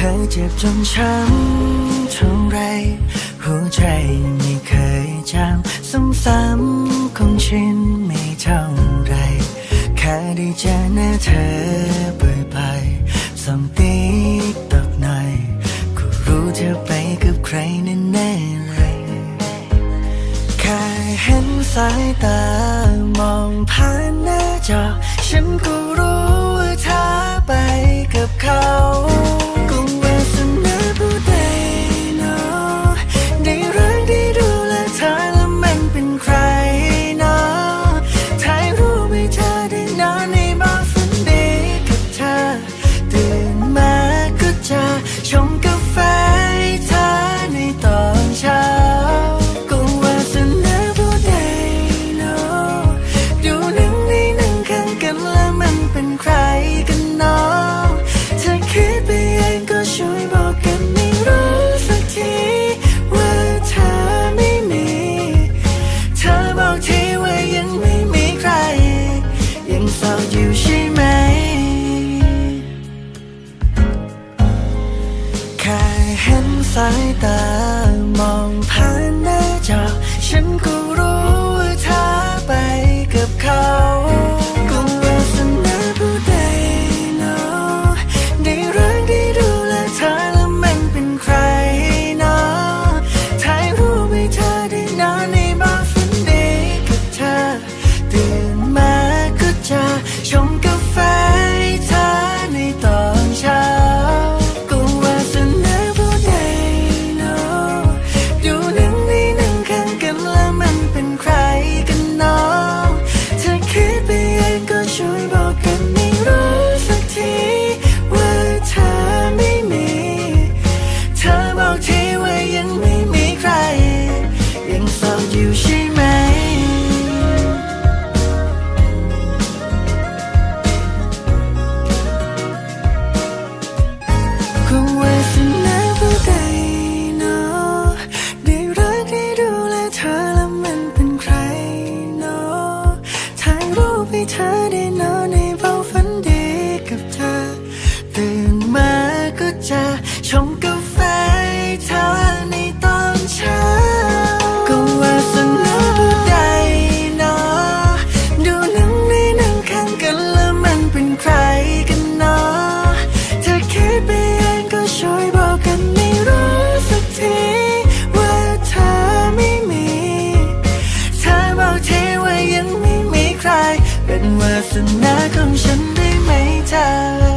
จ็บจนช้ำเท่าไรหัวใจไม่เคยจำซ้ำๆคงชินไม่เท่าไร แค่ได้เจอหน้าเธอบ่อยๆส่องตีตกหน่อยก็รู้เธอไปกับใครแน่ๆเลยแค่เห็นสายตามองผ่านหน้าจอ ฉันก็รู้ว่าเธอไปกับเขา ส ดอยู่ใช่ไหม คงวาสนาผู้ใดเนาะได้รักได้ดูแลเธอแล้วมันเป็นใครเนาะถ่ายรูปให้เธอได้นอนในเบาฝั ใครกันเนาะเธอคิดไปเองก็ช่วยบอกกันไม่รู้สักที ว่าเธอไม่มี เธอบอกทีว่ายังไม่มีใคร เป็นวาสนาของฉันได้ไหมเธอ